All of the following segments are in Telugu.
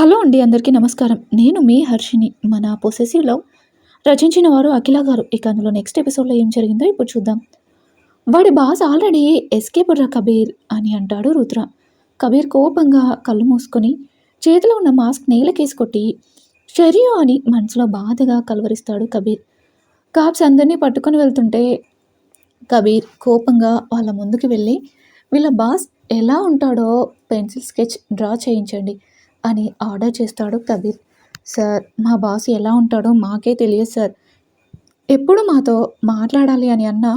హలో అండి అందరికీ నమస్కారం. నేను మీ హర్షిని మన పొసెసివ్లో రచించిన వారు అఖిల గారు. ఇక అందులో నెక్స్ట్ ఎపిసోడ్లో ఏం జరిగిందో ఇప్పుడు చూద్దాం. వాడి బాస్ ఆల్రెడీ ఎస్కేప్ రా కబీర్ అని అంటాడు రుద్ర. కబీర్ కోపంగా కళ్ళు మూసుకొని చేతిలో ఉన్న మాస్క్ నేలకేసి కొట్టి షరియో అని మనసులో బాధగా కలవరిస్తాడు కబీర్. కాప్స్ అందరినీ పట్టుకొని వెళ్తుంటే కబీర్ కోపంగా వాళ్ళ ముందుకు వెళ్ళి వీళ్ళ బాస్ ఎలా ఉంటాడో పెన్సిల్ స్కెచ్ డ్రా చేయించండి. అని ఆర్డర్ చేస్తాడు కబీర్ సార్ మా బాస్ ఎలా ఉంటాడో మాకే తెలియదు సార్. ఎప్పుడు మాతో మాట్లాడాలి అని అన్నా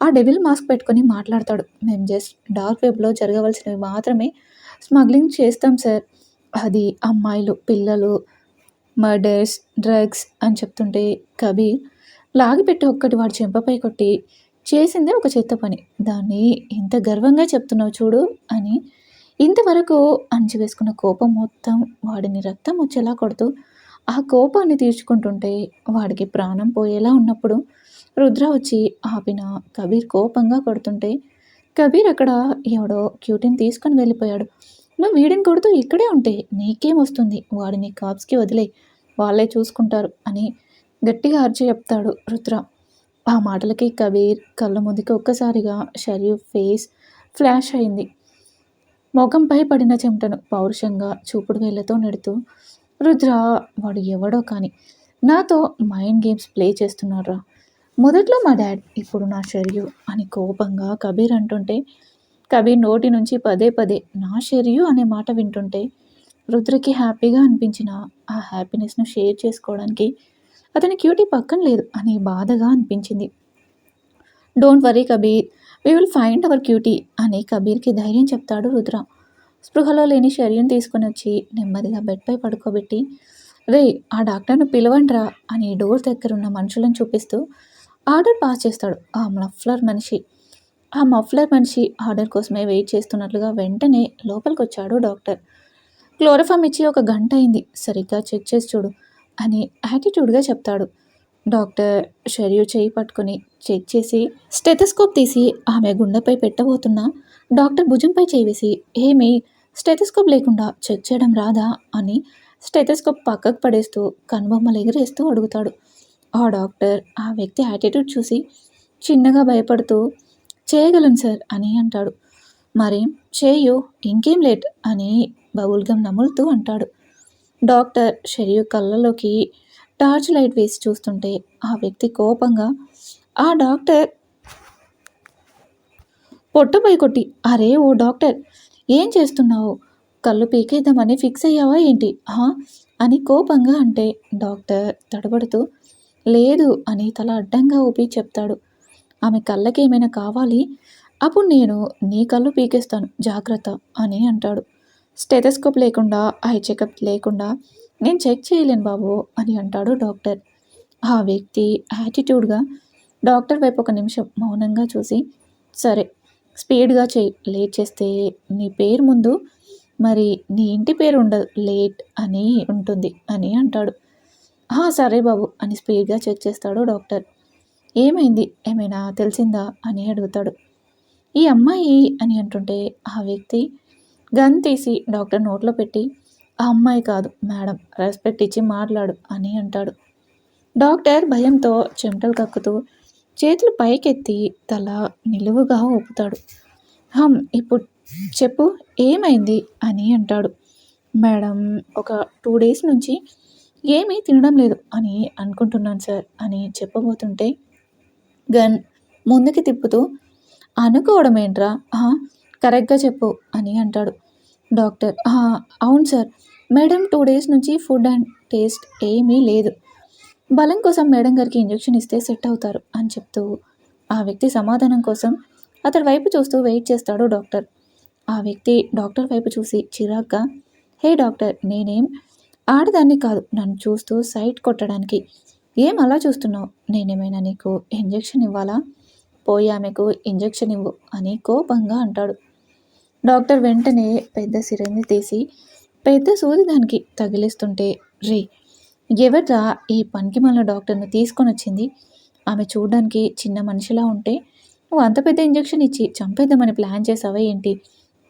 ఆ డెవిల్ మాస్క్ పెట్టుకొని మాట్లాడతాడు. మేము జస్ట్ డార్క్ వెబ్లో జరగవలసినవి మాత్రమే స్మగ్లింగ్ చేస్తాం సార్. అది అమ్మాయిలు పిల్లలు మర్డర్స్ డ్రగ్స్ అని చెప్తుంటే కబీర్ లాగిపెట్టి ఒక్కటి వాడు చెంపపై కొట్టి చేసిందే ఒక చెత్త పని. దాన్ని ఇంత గర్వంగా చెప్తున్నావు చూడు అని ఇంతవరకు అణిచివేసుకున్న కోపం మొత్తం వాడిని రక్తం వచ్చేలా కొడుతూ ఆ కోపాన్ని తీర్చుకుంటుంటే వాడికి ప్రాణం పోయేలా ఉన్నప్పుడు రుద్ర వచ్చి ఆపిన కబీర్ కోపంగా కొడుతుంటే కబీర్ అక్కడ ఎవడో క్యూటీని తీసుకొని వెళ్ళిపోయాడు. నువ్వు వీడిని కొడుతూ ఇక్కడే ఉంటే నీకేం వస్తుంది? వాడిని కాప్స్కి వదిలే వాళ్ళే చూసుకుంటారు అని గట్టిగా అరిచి చెప్తాడు రుద్ర. ఆ మాటలకి కబీర్ కళ్ళ ముందుకి ఒక్కసారిగా షరీఫ్ ఫేస్ ఫ్లాష్ అయింది. ముఖంపై పడిన చెమటను పౌరుషంగా చూపుడు వేళ్ళతో నెడుతూ రుద్ర వాడు ఎవడో కానీ నాతో మైండ్ గేమ్స్ ప్లే చేస్తున్నారా మొదట్లో మా డాడ్ ఇప్పుడు నా షర్యు అని కోపంగా కబీర్ అంటుంటే కబీర్ నోటి నుంచి పదే పదే నా షర్యు అనే మాట వింటుంటే రుద్రకి హ్యాపీగా అనిపించిన ఆ హ్యాపీనెస్ను షేర్ చేసుకోవడానికి అతని క్యూటీ పక్కన లేదు అని బాధగా అనిపించింది. Don't worry Kabir we will find our cutie అని కబీర్కి ధైర్యం చెప్తాడు రుద్ర. స్పృహలో లేని శరీరం తీసుకొని వచ్చి నెమ్మదిగా బెడ్పై పడుకోబెట్టి రే ఆ డాక్టర్ను పిలవండ్రా అని డోర్ దగ్గర ఉన్న మనుషులను చూపిస్తూ ఆర్డర్ పాస్ చేస్తాడు ఆ మఫ్లర్ మనిషి. ఆ మఫ్లర్ మనిషి ఆర్డర్ కోసమే వెయిట్ చేస్తున్నట్లుగా వెంటనే లోపలికి వచ్చాడు డాక్టర్. క్లోరోఫామ్ ఇచ్చి ఒక గంట అయింది సరిగ్గా చెక్ చేసి చూడు అని యాటిట్యూడ్గా చెప్తాడు. డాక్టర్ షరియు చేయి పట్టుకొని చెక్ చేసి స్టెథస్కోప్ తీసి ఆమె గుండెపై పెట్టబోతున్నా డాక్టర్ భుజంపై చేయి ఏమి స్టెథస్కోప్ లేకుండా చెక్ చేయడం రాదా? అని స్టెథస్కోప్ పక్కకు పడేస్తూ కనుబొమ్మలు ఎగిరేస్తూ అడుగుతాడు. ఆ డాక్టర్ ఆ వ్యక్తి యాటిట్యూడ్ చూసి చిన్నగా భయపడుతూ చేయగలను సార్ అని అంటాడు. మరి చేయు ఇంకేం లేట్ అని బబుల్గం నములుతూ అంటాడు. డాక్టర్ షరియు కళ్ళలోకి టార్చ్ లైట్ వేసి చూస్తుంటే ఆ వ్యక్తి కోపంగా ఆ డాక్టర్ పొట్టపై కొట్టి అరే ఓ డాక్టర్ ఏం చేస్తున్నావు? కళ్ళు పీకేద్దామని ఫిక్స్ అయ్యావా ఏంటి? హా అని కోపంగా అంటే డాక్టర్ తడబడుతూ లేదు అని తల అడ్డంగా ఊపి చెప్తాడు. ఆమె కళ్ళకి ఏమైనా కావాలి? అప్పుడు నేను నీ కళ్ళు పీకేస్తాను జాగ్రత్త అని అంటాడు. స్టెథస్కోప్ లేకుండా ఐ చెకప్ లేకుండా నేను చెక్ చేయలేను బాబు అని అంటాడు డాక్టర్. ఆ వ్యక్తి యాటిట్యూడ్గా డాక్టర్ వైపు ఒక నిమిషం మౌనంగా చూసి సరే స్పీడ్గా చేయి లేట్ చేస్తే నీ పేరు ముందు మరి నీ ఇంటి పేరు ఉండదు లేట్ అని ఉంటుంది అని అంటాడు. సరే బాబు అని స్పీడ్గా చెక్ చేస్తాడు డాక్టర్. ఏమైంది? ఏమైనా తెలిసిందా? అని అడుగుతాడు. ఈ అమ్మాయి అని అంటుంటే ఆ వ్యక్తి గన్ తీసి డాక్టర్ నోట్లో పెట్టి ఆ అమ్మాయి కాదు. మేడం రెస్పెక్ట్ ఇచ్చి మాట్లాడు అని అంటాడు. డాక్టర్ భయంతో చెమటలు కక్కుతూ చేతులు పైకెత్తి తల నిలువుగా ఊపుతాడు. హమ్ ఇప్పుడు చెప్పు ఏమైంది అని అంటాడు. మేడం ఒక టూ డేస్ నుంచి ఏమీ తినడం లేదు అని అనుకుంటున్నాను సార్ అని చెప్పబోతుంటే గన్ ముందుకి తిప్పుతూ అనుకోవడం ఏంట్రా కరెక్ట్గా చెప్పు అని అంటాడు. డాక్టర్. అవును సార్. మేడం టూ డేస్ నుంచి ఫుడ్ అండ్ టేస్ట్ ఏమీ లేదు. బలం కోసం మేడం గారికి ఇంజెక్షన్ ఇస్తే సెట్ అవుతారు అని చెప్తూ ఆ వ్యక్తి సమాధానం కోసం అతడి వైపు చూస్తూ వెయిట్ చేస్తాడు డాక్టర్. ఆ వ్యక్తి డాక్టర్ వైపు చూసి చిరాగ్గా హే డాక్టర్ నేనేం ఆడదాన్ని కాదు. నన్ను చూస్తూ సైట్ కొట్టడానికి. ఏం అలా చూస్తున్నావు? నేనేమైనా నీకు ఇంజెక్షన్ ఇవ్వాలా? పోయి ఆమెకు ఇంజెక్షన్ ఇవ్వు అని కోపంగా అంటాడు. డాక్టర్ వెంటనే పెద్ద సిరంజి తీసి పెద్ద సూది దానికి తగిలిస్తుంటే రే ఎవర్రా ఈ పనికి మన డాక్టర్ని తీసుకొని వచ్చింది? ఆమె చూడడానికి చిన్న మనిషిలా ఉంటే నువ్వు అంత పెద్ద ఇంజెక్షన్ ఇచ్చి చంపేద్దామని ప్లాన్ చేసావా ఏంటి?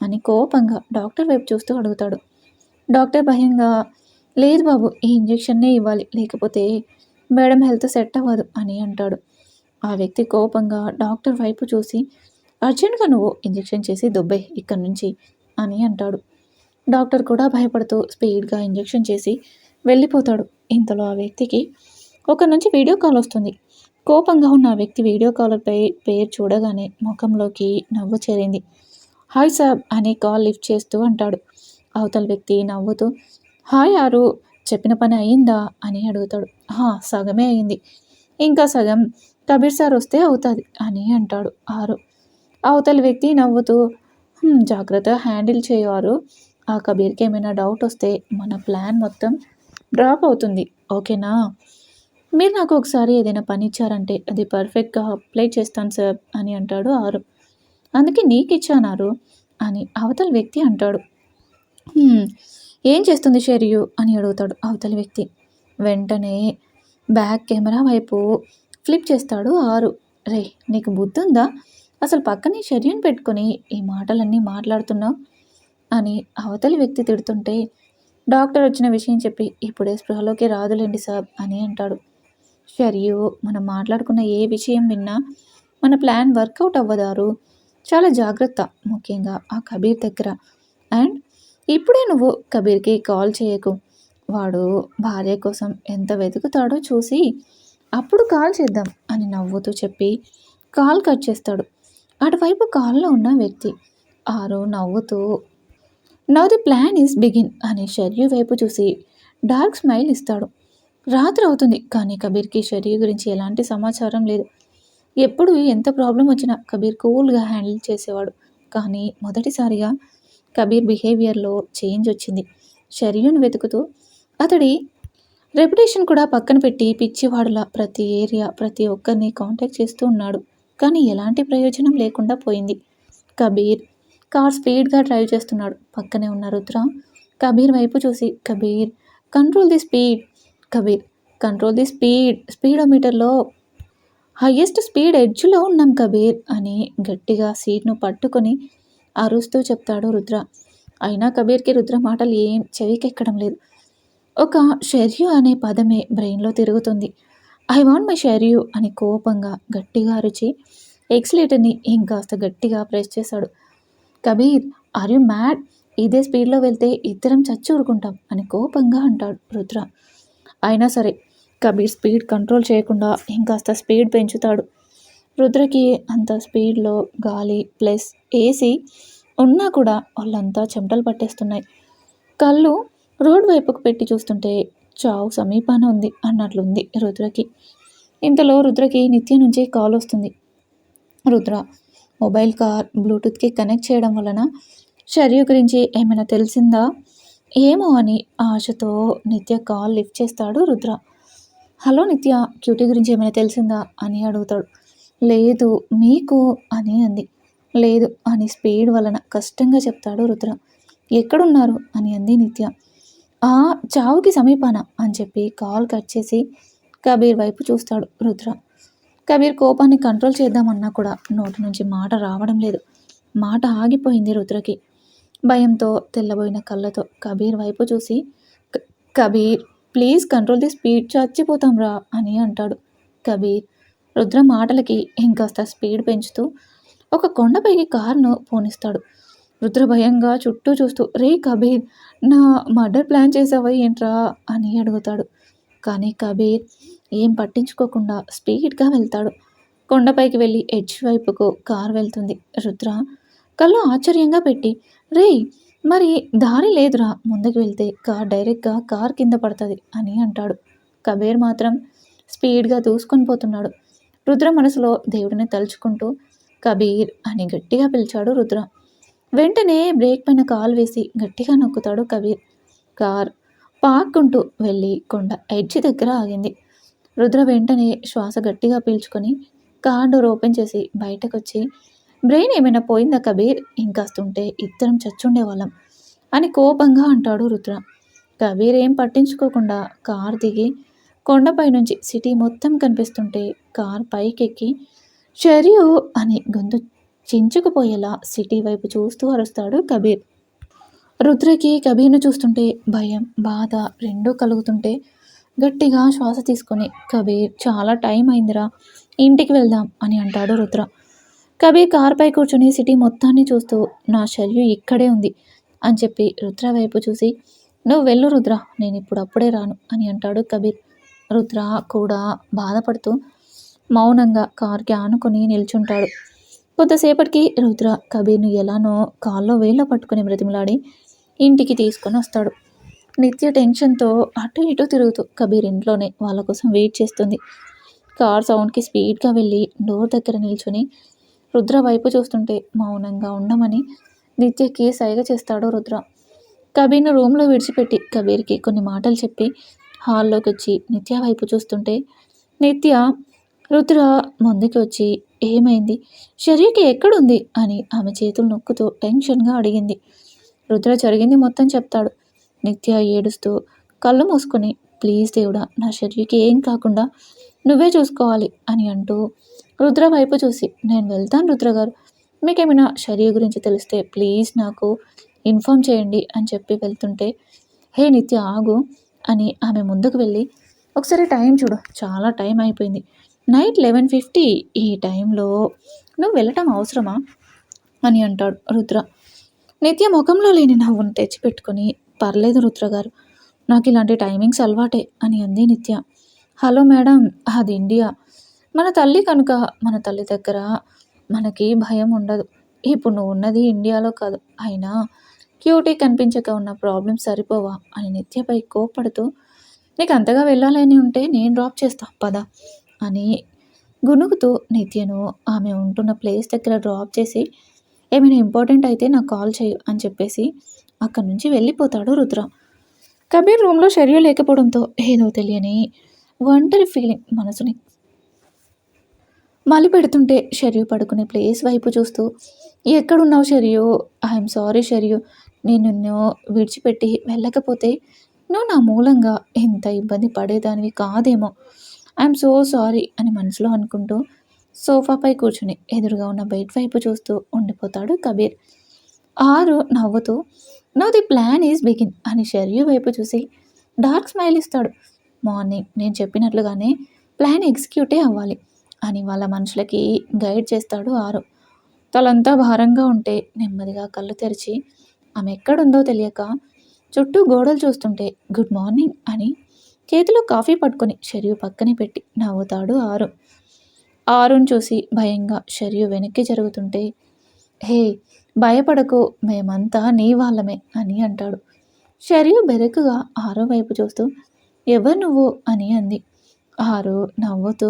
అని కోపంగా డాక్టర్ వైపు చూస్తూ అడుగుతాడు. డాక్టర్ భయంగా లేదు బాబు ఈ ఇంజెక్షన్నే ఇవ్వాలి లేకపోతే మేడం హెల్త్ సెట్ అవ్వదు అని అంటాడు. ఆ వ్యక్తి కోపంగా డాక్టర్ వైపు చూసి అర్జెంట్గా నువ్వు ఇంజెక్షన్ చేసి దుబ్బే ఇక్కడి నుంచి అని అంటాడు. డాక్టర్ కూడా భయపడుతూ స్పీడ్గా ఇంజెక్షన్ చేసి వెళ్ళిపోతాడు. ఇంతలో ఆ వ్యక్తికి ఒక నుంచి వీడియో కాల్ వస్తుంది. కోపంగా ఉన్న ఆ వ్యక్తి వీడియో కాలర్పై పేరు చూడగానే ముఖంలోకి నవ్వు చేరింది. హాయ్ సాబ్ అని కాల్ లిఫ్ట్ చేస్తూ అంటాడు. అవతల వ్యక్తి నవ్వుతూ హాయ్ ఆరు చెప్పిన పని అయిందా? అని అడుగుతాడు. హా సగమే అయింది. ఇంకా సగం కబీర్ సార్ వస్తే అవుతుంది అని అంటాడు ఆరు. అవతల వ్యక్తి నవ్వుతూ జాగ్రత్తగా జాగ్రత్త హ్యాండిల్ చేయవారు. ఆ కబీర్కి ఏమైనా డౌట్ వస్తే మన ప్లాన్ మొత్తం డ్రాప్ అవుతుంది. ఓకేనా? మీరు నాకు ఒకసారి ఏదైనా పని ఇచ్చారంటే అది పర్ఫెక్ట్గా అప్లై చేస్తాను సార్ అని అంటాడు ఆరు. అందుకే నీకు ఇచ్చానారు అని అవతల వ్యక్తి అంటాడు. ఏం చేస్తుంది షెరియు? అని అడుగుతాడు అవతల వ్యక్తి. వెంటనే బ్యాక్ కెమెరా వైపు ఫ్లిప్ చేస్తాడు ఆరు. రే నీకు బుద్ధి ఉందా అసలు పక్కనే షెర్యూని పెట్టుకొని ఈ మాటలన్నీ మాట్లాడుతున్నావు అని అవతలి వ్యక్తి తిడుతుంటే డాక్టర్ వచ్చిన విషయం చెప్పి ఇప్పుడే స్పృహలోకి రాదులేండి సాబ్ అని అంటాడు. షర్యు మనం మాట్లాడుకున్న ఏ విషయం విన్నా మన ప్లాన్ వర్కౌట్ అవ్వదారు. చాలా జాగ్రత్త ముఖ్యంగా ఆ కబీర్ దగ్గర. అండ్ ఇప్పుడే నువ్వు కబీర్కి కాల్ చేయకు. వాడు భార్య కోసం ఎంత వెతుకుతాడో చూసి అప్పుడు కాల్ చేద్దాం అని నవ్వుతూ చెప్పి కాల్ కట్ చేస్తాడు. అటువైపు కాల్లో ఉన్న వ్యక్తి ఆరు నవ్వుతూ now the plan is begin అని షర్యు వైపు చూసి డార్క్ స్మైల్ ఇస్తాడు. రాత్రి అవుతుంది కానీ కబీర్కి షర్యు గురించి ఎలాంటి సమాచారం లేదు. ఎప్పుడు ఎంత ప్రాబ్లం వచ్చినా కబీర్ కూల్గా హ్యాండిల్ చేసేవాడు. కానీ మొదటిసారిగా కబీర్ బిహేవియర్లో చేంజ్ వచ్చింది. షర్యును వెతుకుతూ అతడి రెప్యుటేషన్ కూడా పక్కన పెట్టి పిచ్చివాడులా ప్రతి ఏరియా ప్రతి ఒక్కరిని కాంటాక్ట్ చేస్తూ ఉన్నాడు. కానీ ఎలాంటి ప్రయోజనం లేకుండా పోయింది. కబీర్ కార్ స్పీడ్గా డ్రైవ్ చేస్తున్నాడు. పక్కనే ఉన్న రుద్ర కబీర్ వైపు చూసి Kabir control the speed Kabir control the speed స్పీడోమీటర్లో highest speed ఎడ్జ్లో ఉన్నాం కబీర్ అని గట్టిగా సీట్ను పట్టుకొని అరుస్తూ చెప్తాడు రుద్ర. అయినా కబీర్కి రుద్ర మాటలు ఏం చెవికెక్కడం లేదు. ఒక షెర్యు అనే పదమే బ్రెయిన్లో తిరుగుతుంది. ఐ వాంట్ మై యూ అని కోపంగా గట్టిగా అరిచి ఎక్స్లేటర్ని ఇంకాస్త గట్టిగా ప్రెస్ చేశాడు. కబీర్ ఆర్ యు మ్యాడ్ ఇదే స్పీడ్లో వెళ్తే ఇద్దరం చచ్చి ఊరుకుంటాం అని కోపంగా అంటాడు రుద్ర. అయినా సరే కబీర్ స్పీడ్ కంట్రోల్ చేయకుండా ఇంకాస్త స్పీడ్ పెంచుతాడు. రుద్రకి అంత స్పీడ్లో గాలి ప్లస్ ఏసీ ఉన్నా కూడా వాళ్ళంతా చెమటలు పట్టేస్తున్నాయి. కళ్ళు రోడ్ వైపుకు పెట్టి చూస్తుంటే చావు సమీపాన ఉంది అన్నట్లుంది రుద్రకి. ఇంతలో రుద్రకి నిత్య నుంచి కాల్ వస్తుంది. రుద్ర మొబైల్ కార్ బ్లూటూత్కి కనెక్ట్ చేయడం వలన షర్యు గురించి ఏమైనా తెలిసిందా? ఏమో అని ఆశతో నిత్య కాల్ లిఫ్ట్ చేస్తాడు రుద్ర. హలో నిత్య క్యూటీ గురించి ఏమైనా తెలిసిందా? అని అడుగుతాడు. లేదు మీకు అని అంది. లేదు అని స్పీడ్ వలన కష్టంగా చెప్తాడు రుద్ర. ఎక్కడున్నారు? అని అంది నిత్య. ఆ చావుకి సమీపాన అని చెప్పి కాల్ కట్ చేసి కబీర్ వైపు చూస్తాడు రుద్ర. కబీర్ కోపాన్ని కంట్రోల్ చేద్దామన్నా కూడా నోటి నుంచి మాట రావడం లేదు. మాట ఆగిపోయింది రుద్రకి. భయంతో తెల్లబోయిన కళ్ళతో కబీర్ వైపు చూసి Kabir please control the speed చచ్చిపోతాం రా అని అంటాడు కబీర్. రుద్ర మాటలకి ఇంకాస్త స్పీడ్ పెంచుతూ ఒక కొండపైకి కారును పోనిస్తాడు. రుద్ర భయంగా చుట్టూ చూస్తూ రే కబీర్ నా మర్డర్ ప్లాన్ చేసావా ఏంట్రా? అని అడుగుతాడు. కానీ కబీర్ ఏం పట్టించుకోకుండా స్పీడ్గా వెళ్తాడు. కొండపైకి వెళ్ళి ఎడ్జ్ వైపుకు కార్ వెళ్తుంది. రుద్ర కళ్ళు ఆశ్చర్యంగా పెట్టి రే మరి దారి లేదురా ముందుకు వెళ్తే కార్ డైరెక్ట్గా కార్ కింద పడుతుంది అని అంటాడు. కబీర్ మాత్రం స్పీడ్గా దూసుకొని పోతున్నాడు. రుద్ర మనసులో దేవుడిని తలుచుకుంటూ కబీర్ అని గట్టిగా పిలిచాడు రుద్ర. వెంటనే బ్రేక్ పైన కాలు వేసి గట్టిగా నొక్కుతాడు కబీర్. కార్ పాక్కుంటూ వెళ్ళి కొండ ఎడ్జి దగ్గర ఆగింది. రుద్ర వెంటనే శ్వాస గట్టిగా పీల్చుకొని కార్ డోర్ ఓపెన్ చేసి బయటకు వచ్చి బ్రెయిన్ ఏమైనా పోయిందా కబీర్? ఇంకాస్తుంటే ఇద్దరం చచ్చుండేవాళ్ళం అని కోపంగా అంటాడు రుద్ర. కబీర్ ఏం పట్టించుకోకుండా కార్ దిగి కొండపై నుంచి సిటీ మొత్తం కనిపిస్తుంటే కార్ పైకెక్కి షరియు అని గొంతు చించుకుపోయేలా సిటీ వైపు చూస్తూ అరుస్తాడు కబీర్. రుద్రకి కబీర్ను చూస్తుంటే భయం బాధ రెండూ కలుగుతుంటే గట్టిగా శ్వాస తీసుకొని కబీర్ చాలా టైం అయిందిరా ఇంటికి వెళ్దాం అని అంటాడు రుద్ర. కబీర్ కార్పై కూర్చుని సిటీ మొత్తాన్ని చూస్తూ నా శల్యు ఇక్కడే ఉంది అని చెప్పి రుద్ర వైపు చూసి నువ్వు వెళ్ళు రుద్ర నేను ఇప్పుడు అప్పుడే రాను అని అంటాడు కబీర్. రుద్ర కూడా బాధపడుతూ మౌనంగా కార్కి ఆనుకొని నిల్చుంటాడు. కొంతసేపటికి రుద్ర కబీర్ను ఎలానో కాల్లో వేళ్ళ పట్టుకుని బ్రతిమలాడి ఇంటికి తీసుకొని వస్తాడు. నిత్య టెన్షన్తో అటు ఇటు తిరుగుతూ కబీర్ ఇంట్లోనే వాళ్ళ కోసం వెయిట్ చేస్తుంది. కార్ సౌండ్కి స్పీడ్గా వెళ్ళి డోర్ దగ్గర నిల్చొని రుద్ర వైపు చూస్తుంటే మౌనంగా ఉండమని నిత్యకి సైగ చేస్తాడు రుద్ర. కబీర్ను రూమ్లో విడిచిపెట్టి కబీర్కి కొన్ని మాటలు చెప్పి హాల్లోకి వచ్చి నిత్య వైపు చూస్తుంటే నిత్య రుద్ర ముందుకు వచ్చి ఏమైంది? షరీకి ఎక్కడుంది? అని ఆమె చేతులు నొక్కుతూ టెన్షన్గా అడిగింది. రుద్ర జరిగింది మొత్తం చెప్తాడు. నిత్య ఏడుస్తూ కళ్ళు మూసుకొని ప్లీజ్ దేవుడా నా షరీకి ఏం కాకుండా నువ్వే చూసుకోవాలి అని అంటూ రుద్ర వైపు చూసి నేను వెళ్తాను రుద్ర గారు. మీకేమైనా శరీర గురించి తెలిస్తే ప్లీజ్ నాకు ఇన్ఫామ్ చేయండి అని చెప్పి వెళ్తుంటే హే నిత్య ఆగు అని ఆమె ముందుకు వెళ్ళి ఒకసారి టైం చూడు చాలా టైం అయిపోయింది. నైట్ లెవెన్ ఫిఫ్టీ ఈ టైంలో నువ్వు వెళ్ళటం అవసరమా? అని అంటాడు రుద్ర. నిత్య ముఖంలో లేని నవ్వును తెచ్చిపెట్టుకుని పర్లేదు రుద్ర గారు నాకు ఇలాంటి టైమింగ్స్ అలవాటే అని అంది నిత్య. హలో మేడం అది ఇండియా. మన తల్లి కనుక మన తల్లి దగ్గర మనకి భయం ఉండదు. ఇప్పుడు నువ్వు ఉన్నది ఇండియాలో కాదు. అయినా క్యూటీ కనిపించక ఉన్న ప్రాబ్లమ్స్ సరిపోవా? అని నిత్యపై కోప్పడుతూ నీకు అంతగా వెళ్ళాలని ఉంటే నేను డ్రాప్ చేస్తా పదా. అని గునుగుతూ నిత్యను ఆమె ఉంటున్న ప్లేస్ దగ్గర డ్రాప్ చేసి ఏమైనా ఇంపార్టెంట్ అయితే నాకు కాల్ చేయు అని చెప్పేసి అక్కడి నుంచి వెళ్ళిపోతాడు రుద్ర. కబీర్ రూమ్లో షెడ్యూల్ లేకపోవడంతో ఏదో తెలియని ఒంటరి ఫీలింగ్ మనసుని మళ్ళీ పెడుతుంటే షరియు పడుకునే ప్లేస్ వైపు చూస్తూ ఎక్కడున్నావు షరియు? I'm sorry షరియు. నేను నిన్ను విడిచిపెట్టి వెళ్ళకపోతే నువ్వు నా మూలంగా ఎంత ఇబ్బంది పడేదానివి కాదేమో. ఐఎమ్ సో సారీ అని మనసులో అనుకుంటూ సోఫాపై కూర్చుని ఎదురుగా ఉన్న బెడ్ వైపు చూస్తూ ఉండిపోతాడు కబీర్. ఆరు నవ్వుతూ no the plan is begin అని షర్యు వైపు చూసి డార్క్ స్మైల్ ఇస్తాడు. మార్నింగ్ నేను చెప్పినట్లుగానే ప్లాన్ ఎగ్జిక్యూటే అవ్వాలి అని వాళ్ళ మనుషులకి గైడ్ చేస్తాడు ఆరు. తలంతా భారంగా ఉంటే నెమ్మదిగా కళ్ళు తెరిచి ఆమె ఎక్కడుందో తెలియక చుట్టూ గోడలు చూస్తుంటే గుడ్ మార్నింగ్ అని చేతిలో కాఫీ పట్టుకొని షరియు పక్కనే పెట్టి నవ్వుతాడు ఆరు. ఆరుని చూసి భయంగా షరియు వెనక్కి జరుగుతుంటే హే భయపడకు మేమంతా నీ వాళ్ళమే అని అంటాడు. షరియు బెరకుగా ఆరో వైపు చూస్తూ ఎవరు నువ్వు అని అంది. ఆరు నవ్వుతూ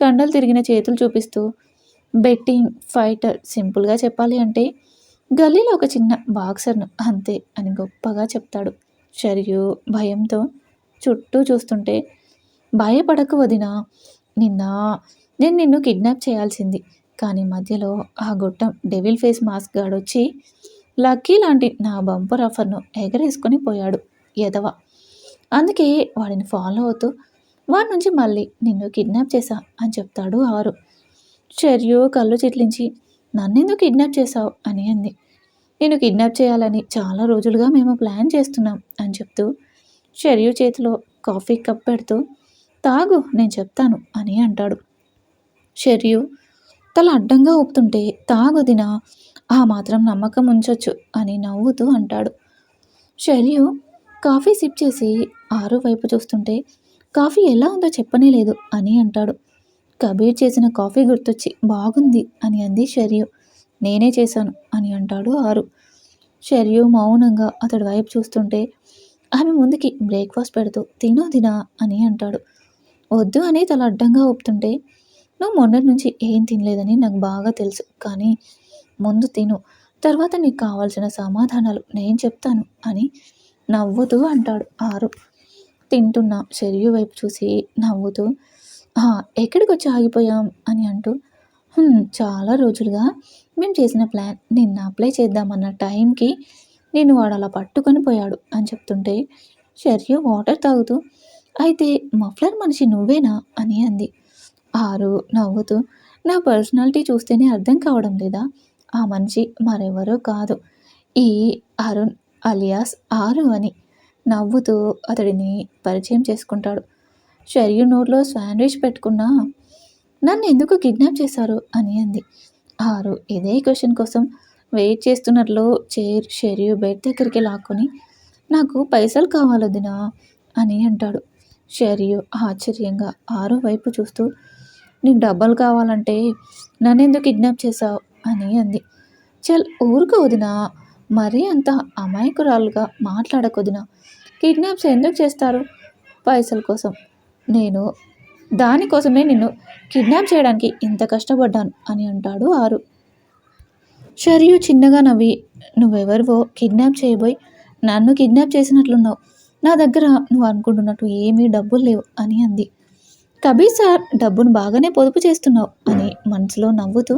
కండలు తిరిగిన చేతులు చూపిస్తూ బెట్టింగ్ ఫైటర్ సింపుల్గా చెప్పాలి అంటే గల్లీలో ఒక చిన్న బాక్సర్ను అంతే అని గొప్పగా చెప్తాడు. షరియు భయంతో చుట్టూ చూస్తుంటే భయపడకు వదిన నిన్న నేను నిన్ను కిడ్నాప్ చేయాల్సింది. కానీ మధ్యలో ఆ గొట్టం డెవిల్ ఫేస్ మాస్క్ గాడొచ్చి లక్కీ లాంటి నా బంపర్ ఆఫర్ను ఎగరేసుకొని పోయాడు ఎదవ అందుకే వాడిని ఫాలో అవుతూ వాడి నుంచి మళ్ళీ నిన్ను కిడ్నాప్ చేశా అని చెప్తాడు ఆరు. చర్యు కళ్ళు చిట్లించి నన్నెందుకు కిడ్నాప్ చేశావు? అని అంది. నేను కిడ్నాప్ చేయాలని చాలా రోజులుగా మేము ప్లాన్ చేస్తున్నాం అని చెప్తూ చర్యు చేతిలో కాఫీ కప్ పెడుతూ తాగు నేను చెప్తాను అని అంటాడు. షర్యు తల అడ్డంగా ఊపుతుంటే తాగుదినా ఆ మాత్రం నమ్మకం ఉంచొచ్చు అని నవ్వుతూ అంటాడు. షర్యు కాఫీ సిప్ చేసి ఆరు వైపు చూస్తుంటే కాఫీ ఎలా ఉందో చెప్పనే లేదు అని అంటాడు. కబీర్ చేసిన కాఫీ గుర్తొచ్చి బాగుంది అని అంది షర్యు. నేనే చేశాను అని అంటాడు ఆరు. షర్యు మౌనంగా అతడి వైపు చూస్తుంటే ఆమె ముందుకి బ్రేక్ఫాస్ట్ పెడుతూ తినో తినా అని అంటాడు. వద్దు అని తల అడ్డంగా ఊపుతుంటే నువ్వు మొన్నటి నుంచి ఏం తినలేదని నాకు బాగా తెలుసు కానీ ముందు తిను. తర్వాత నీకు కావాల్సిన సమాధానాలు నేను చెప్తాను అని నవ్వుతూ అంటాడు ఆరు. తింటున్న షెరియు వైపు చూసి నవ్వుతూ ఎక్కడికి వచ్చి ఆగిపోయాం? అని అంటూ చాలా రోజులుగా మేము చేసిన ప్లాన్ నిన్న అప్లై చేద్దామన్న టైంకి నేను వాడు అలా పట్టుకొని పోయాడు అని చెప్తుంటే షర్యు వాటర్ తాగుతూ. అయితే మఫ్లర్ మనిషి నువ్వేనా? అని అంది. ఆరు నవ్వుతూ నా పర్సనాలిటీ చూస్తేనే అర్థం కావడం లేదా? ఆ మనిషి మరెవరో కాదు. ఈ అరుణ్ అలియాస్ ఆరు అని. నవ్వుతూ అతడిని పరిచయం చేసుకుంటాడు. షర్యు నోట్లో శాండ్విచ్ పెట్టుకున్నా నన్ను ఎందుకు కిడ్నాప్ చేశారు? అని అంది. ఆరు ఇదే క్వశ్చన్ కోసం వెయిట్ చేస్తున్నట్లు చైర్ షెరియు బెడ్ దగ్గరికి లాక్కొని నాకు పైసలు కావాలొదినా అని అంటాడు. షెరియు ఆశ్చర్యంగా ఆరో వైపు చూస్తూ నీకు డబ్బులు కావాలంటే నన్నెందుకు కిడ్నాప్ చేశావు? అని అంది. చల్ ఊరుకు వదినా. మరీ అంత అమాయకురాలుగా మాట్లాడకొదినా కిడ్నాప్స్ ఎందుకు చేస్తారు? పైసల కోసం. నేను దానికోసమే నిన్ను కిడ్నాప్ చేయడానికి ఇంత కష్టపడ్డాను అని అంటాడు ఆరు. షరియు చిన్నగా నవ్వి నువ్వెవరివో కిడ్నాప్ చేయబోయి నన్ను కిడ్నాప్ చేసినట్లున్నావు. నా దగ్గర నువ్వు అనుకుంటున్నట్టు ఏమీ డబ్బులు లేవు అని అంది. కబీర్ సార్ డబ్బును బాగానే పొదుపు చేస్తున్నావు అని మనసులో నవ్వుతూ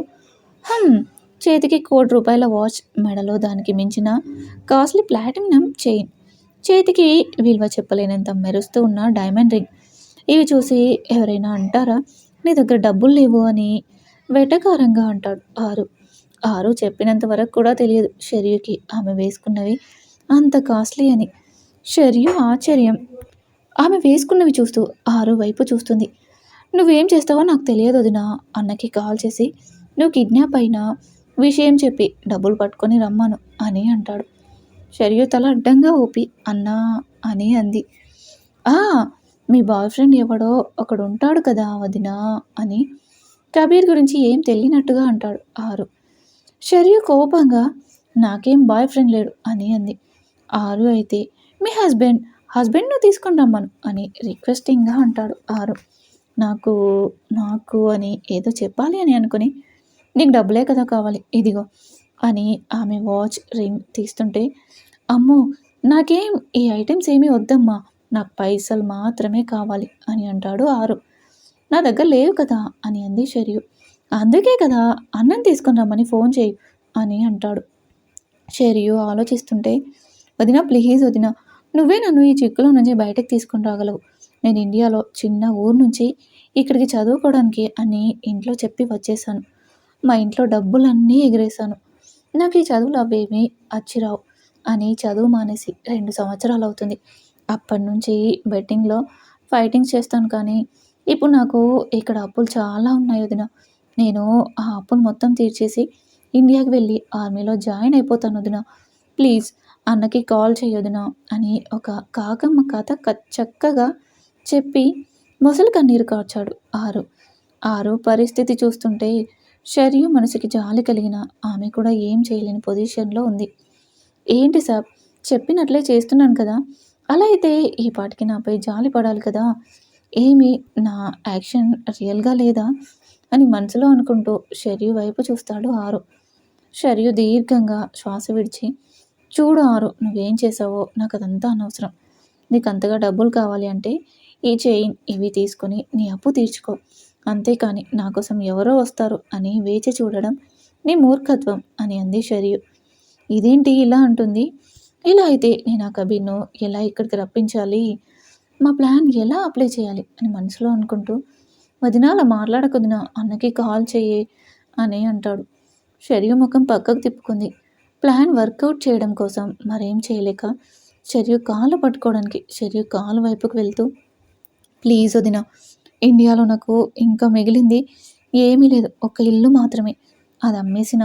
హమ్ చేతికి కోటి రూపాయల వాచ్ మెడలో దానికి మించిన కాస్ట్లీ ప్లాటినం చైన్. చేతికి విలువ చెప్పలేనంత మెరుస్తూ ఉన్న డైమండ్ రింగ్. ఇవి చూసి ఎవరైనా అంటారా నీ దగ్గర డబ్బులు లేవు అని వెటకారంగా అంటాడు ఆరు. ఆరు చెప్పినంత వరకు కూడా తెలియదు షర్యుకి ఆమె వేసుకున్నవి. అంత కాస్ట్లీ అని. షర్యు ఆశ్చర్యం. ఆమె వేసుకున్నవి చూస్తూ ఆరు వైపు చూస్తుంది. నువ్వేం చేస్తావో నాకు తెలియదు వదినా అన్నకి కాల్ చేసి. నువ్వు కిడ్నాప్ అయినా విషయం చెప్పి డబ్బులు పట్టుకొని రమ్మను అని అంటాడు. షర్యు తల అడ్డంగా ఊపి అన్నా అని అంది. ఆ మీ బాయ్ ఫ్రెండ్ ఎవడో ఒకడు ఉంటాడు కదా వదినా అని. కబీర్ గురించి ఏం తెలియనట్టుగా అంటాడు ఆరు. షరియు కోపంగా నాకేం బాయ్ ఫ్రెండ్ లేడు అని అంది. ఆరు అయితే మీ హస్బెండ్ హస్బెండ్ను తీసుకొని రమ్మను అని రిక్వెస్టింగ్గా అంటాడు ఆరు. నాకు నాకు అని ఏదో చెప్పాలి అని అనుకుని నీకు డబ్బులే కదా కావాలి ఇదిగో అని ఆమె వాచ్ రింగ్ తీస్తుంటే అమ్మో నాకేం ఈ ఐటమ్స్ ఏమీ వద్దమ్మా నాకు పైసలు మాత్రమే కావాలి అని అంటాడు ఆరు. నా దగ్గర లేవు కదా అని అంది షరియు. అందుకే కదా అన్నం తీసుకుని రమ్మని ఫోన్ చేయి అని అంటాడు. షరియు ఆలోచిస్తుంటే వదిన ప్లీజ్ వదిన నువ్వే నన్ను ఈ చిక్కులో నుంచి బయటకు తీసుకుని రాగలవు. నేను ఇండియాలో చిన్న ఊరు నుంచి ఇక్కడికి చదువుకోవడానికి అని ఇంట్లో చెప్పి వచ్చేసాను మా ఇంట్లో డబ్బులన్నీ ఎగిరేశాను. నాకు ఈ చదువులు అవేమీ అచ్చిరావు అని చదువు మానేసి రెండు సంవత్సరాలు అవుతుంది. అప్పటి నుంచి బెట్టింగ్లో ఫైటింగ్ చేస్తాను కానీ ఇప్పుడు నాకు ఇక్కడ అప్పులు చాలా ఉన్నాయి వదిన. నేను ఆ అప్పును మొత్తం తీర్చేసి ఇండియాకి వెళ్ళి ఆర్మీలో జాయిన్ అయిపోతాను వదిన. ప్లీజ్ అన్నకి కాల్ చేయొదిన అని ఒక కాకమ్మ కథ చక్కగా చెప్పి ముసలి కన్నీరు కార్చాడు ఆరు. ఆరు పరిస్థితి చూస్తుంటే షర్యు మనసుకి జాలి కలిగిన ఆమె కూడా ఏం చేయలేని పొజిషన్లో ఉంది. ఏంటి సాబ్ చెప్పినట్లే చేస్తున్నాను కదా. అలా అయితే ఈ పాటికి నాపై జాలి పడాలి కదా. ఏమి నా యాక్షన్ రియల్గా లేదా? అని మనసులో అనుకుంటూ షర్యు వైపు చూస్తాడు ఆరు. షర్యు దీర్ఘంగా శ్వాస విడిచి చూడు ఆరు నువ్వేం చేసావో నాకు అదంతా అనవసరం. నీకు అంతగా డబ్బులు కావాలి అంటే ఈ చైన్ ఇవి తీసుకొని నీ అప్పు తీర్చుకో. అంతేకాని నా కోసం ఎవరో వస్తారు అని వేచి చూడడం నీ మూర్ఖత్వం అని అంది షరియు. ఇదేంటి ఇలా అంటుంది? ఇలా అయితే నేను ఆ కబీర్ను ఎలా ఇక్కడికి రప్పించాలి? మా ప్లాన్ ఎలా అప్లై చేయాలి అని మనసులో అనుకుంటూ వదినాల మాట్లాడకొదిన? అన్నకి కాల్ చెయ్యి అని అంటాడు. శరీర ముఖం పక్కకు తిప్పుకుంది. ప్లాన్ వర్కౌట్ చేయడం కోసం మరేం చేయలేక శరీర కాలు పట్టుకోవడానికి శరీర కాలు వైపుకు వెళ్తూ ప్లీజ్ వదిన ఇండియాలో నాకు ఇంకా మిగిలింది ఏమీ లేదు. ఒక ఇల్లు మాత్రమే. అది అమ్మేసిన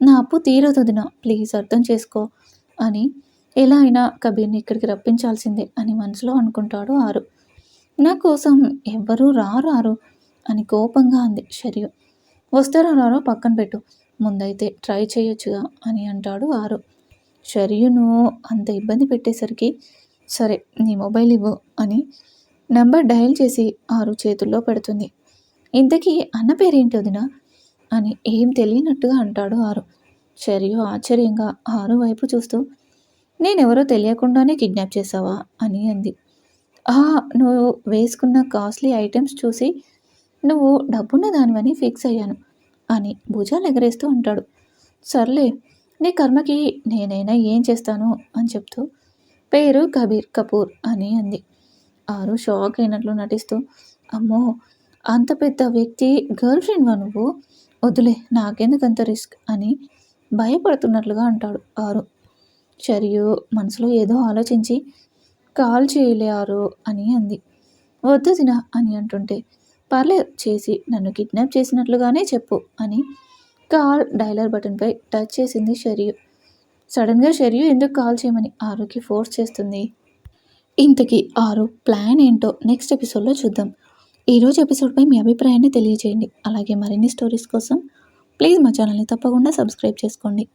నా అప్పు తీరదు వదిన. ప్లీజ్ అర్థం చేసుకో అని. ఎలా అయినా కబీర్ని ఇక్కడికి రప్పించాల్సిందే అని మనసులో అనుకుంటాడు ఆరు. నా కోసం ఎవ్వరూ రారు అని కోపంగా అంది షరియు వస్తారో రారో పక్కన పెట్టు. ముందైతే ట్రై చేయొచ్చుగా అని అంటాడు ఆరు. షరియును అంత ఇబ్బంది పెట్టేసరికి సరే నీ మొబైల్ ఇవ్వు అని నంబర్ డయల్ చేసి ఆరు చేతుల్లో పెడుతుంది. ఇంతకీ అన్న పేరేంటి వదినా? అని ఏం తెలియనట్టుగా అంటాడు ఆరు. షరియు ఆశ్చర్యంగా ఆరు వైపు చూస్తూ నేనెవరో తెలియకుండానే కిడ్నాప్ చేసావా అని అంది. నువ్వు వేసుకున్న కాస్ట్లీ ఐటమ్స్ చూసి నువ్వు డబ్బున్న దానివని ఫిక్స్ అయ్యాను అని భుజాలు ఎగరేస్తూ అంటాడు. సర్లే నీ కర్మకి నేనైనా ఏం చేస్తాను? అని చెప్తూ పేరు కబీర్ కపూర్ అని అంది. ఆరు షాక్ అయినట్లు నటిస్తూ అమ్మో అంత పెద్ద వ్యక్తి గర్ల్ ఫ్రెండ్వా నువ్వు? వద్దులే నాకెందుకు అంత రిస్క్? అని భయపడుతున్నట్లుగా అంటాడు ఆరు. చరియు మనసులో ఏదో ఆలోచించి కాల్ చేయలేరు అని అంది. వద్దు దిన అని అంటుంటే పర్లేదు చేసి నన్ను కిడ్నాప్ చేసినట్లుగానే చెప్పు అని కాల్ డైలర్ బటన్పై టచ్ చేసింది షరియు. సడన్గా షరియు ఎందుకు కాల్ చేయమని ఆరుకి ఫోర్స్ చేస్తుంది? ఇంతకీ ఆరు ప్లాన్ ఏంటో నెక్స్ట్ ఎపిసోడ్లో చూద్దాం. ఈరోజు ఎపిసోడ్పై మీ అభిప్రాయాన్ని తెలియజేయండి. అలాగే మరిన్ని స్టోరీస్ కోసం ప్లీజ్ మా ఛానల్ని తప్పకుండా సబ్స్క్రైబ్ చేసుకోండి.